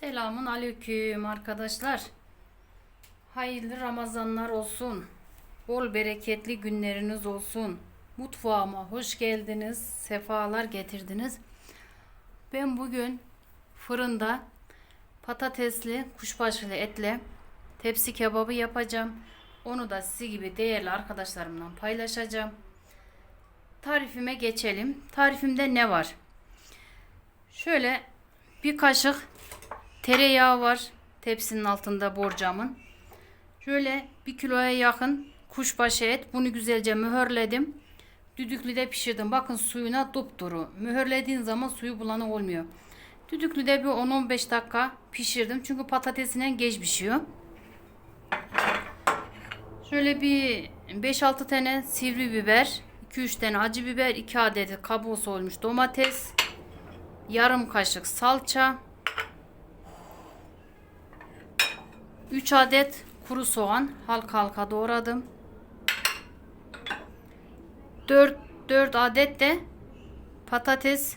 Selamun aleyküm arkadaşlar. Hayırlı Ramazanlar olsun. Bol bereketli günleriniz olsun. Mutfağıma hoş geldiniz. Sefalar getirdiniz. Ben bugün fırında patatesli kuşbaşılı etle tepsi kebabı yapacağım. Onu da sizi gibi değerli arkadaşlarımla paylaşacağım. Tarifime geçelim. Tarifimde ne var? Şöyle bir kaşık tereyağı var tepsinin altında borcamın. Şöyle bir kiloya yakın kuşbaşı et. Bunu güzelce mühürledim. Düdüklüde pişirdim. Bakın suyuna dupduru. Mühürlediğin zaman suyu bulanık olmuyor. Düdüklüde bir 10-15 dakika pişirdim. Çünkü patatesinden geç pişiyor. Şöyle bir 5-6 tane sivri biber, 2-3 tane acı biber, 2 adet kabuğu soyulmuş domates, yarım kaşık salça, 3 adet kuru soğan halka halka doğradım. 4 4 adet de patates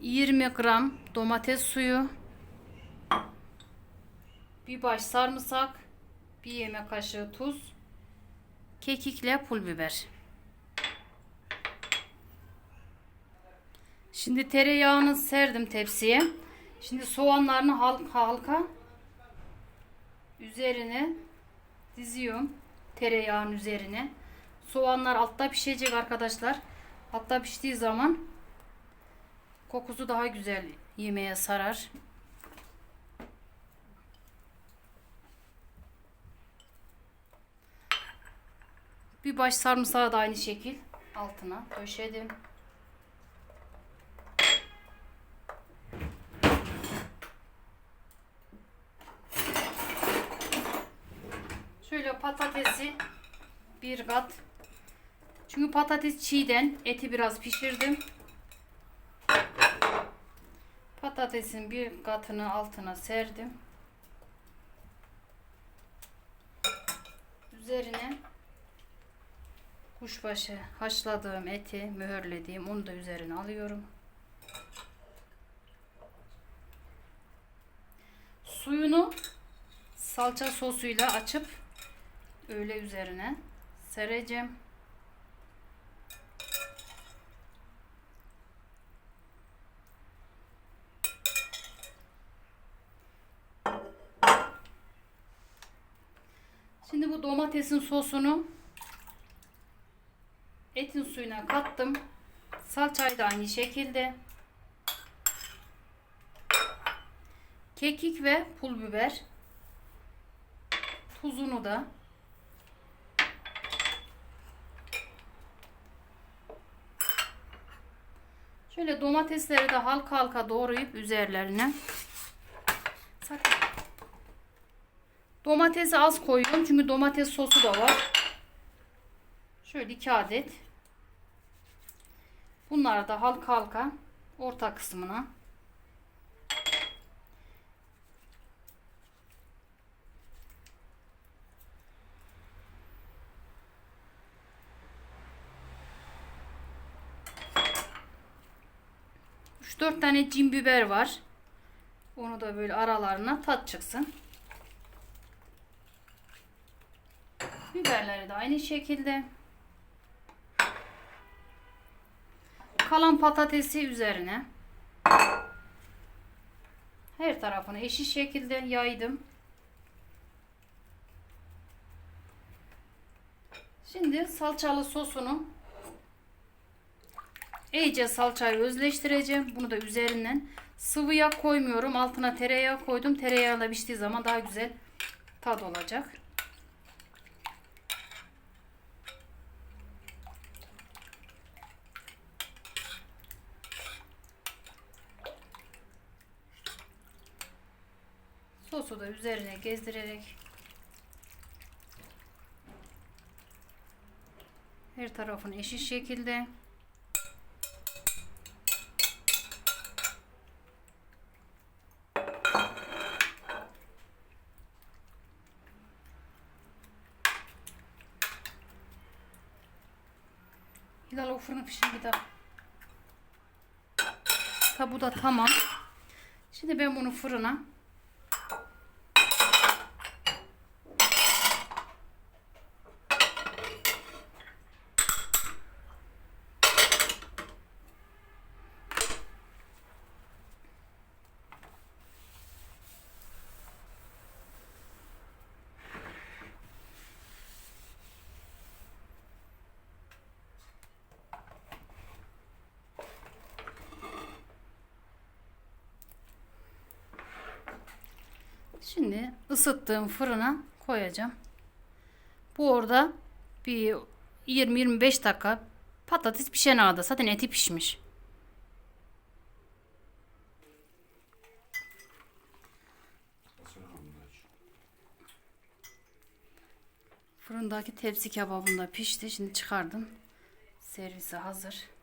20 gram domates suyu bir baş sarımsak bir yemek kaşığı tuz kekikle pul biber Şimdi tereyağını serdim tepsiye. Şimdi soğanlarını halka üzerine diziyorum. Tereyağın üzerine. Soğanlar altta pişecek arkadaşlar. Altta piştiği zaman kokusu daha güzel yemeğe sarar. Bir baş sarımsağı da aynı şekil altına döşedim. Şöyle patatesi bir kat. Çünkü patates çiğden eti biraz pişirdim. Patatesin bir katını altına serdim. Üzerine kuşbaşı haşladığım eti mühürlediğim onu da üzerine alıyorum. Suyunu salça sosuyla açıp öyle üzerine sereceğim. Şimdi bu domatesin sosunu etin suyuna kattım. Salçayı da aynı şekilde. Kekik ve pul biber. Tuzunu da Şöyle domatesleri de halka halka doğrayıp üzerlerine. Domatesi az koyuyorum çünkü domates sosu da var. Şöyle iki adet. Bunları da halka halka orta kısmına Üç dört tane cin biber var. Onu da böyle aralarına tat çıksın. Biberleri de aynı şekilde. Kalan patatesi üzerine. Her tarafını eşit şekilde yaydım. Şimdi salçalı sosunu iyice salçayı özleştireceğim. Bunu da üzerinden sıvı yağ koymuyorum. Altına tereyağı koydum. Tereyağıyla piştiği zaman daha güzel tad olacak. Sosu da üzerine gezdirerek her tarafını eşit şekilde Hilal o fırını pişir bir daha. Ha bu da tamam. Şimdi ben bunu fırına Şimdi ısıttığım fırına koyacağım. Bu orada bir 20-25 dakika patates pişene kadar zaten eti pişmiş. Fırındaki tepsi kebabım da pişti. Şimdi çıkardım. Servise hazır.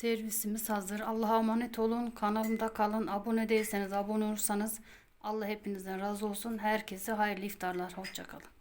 Servisimiz hazır. Allah'a emanet olun. Kanalımda kalın. Abone değilseniz abone olursanız Allah hepinizden razı olsun. Herkese hayırlı iftarlar. Hoşçakalın.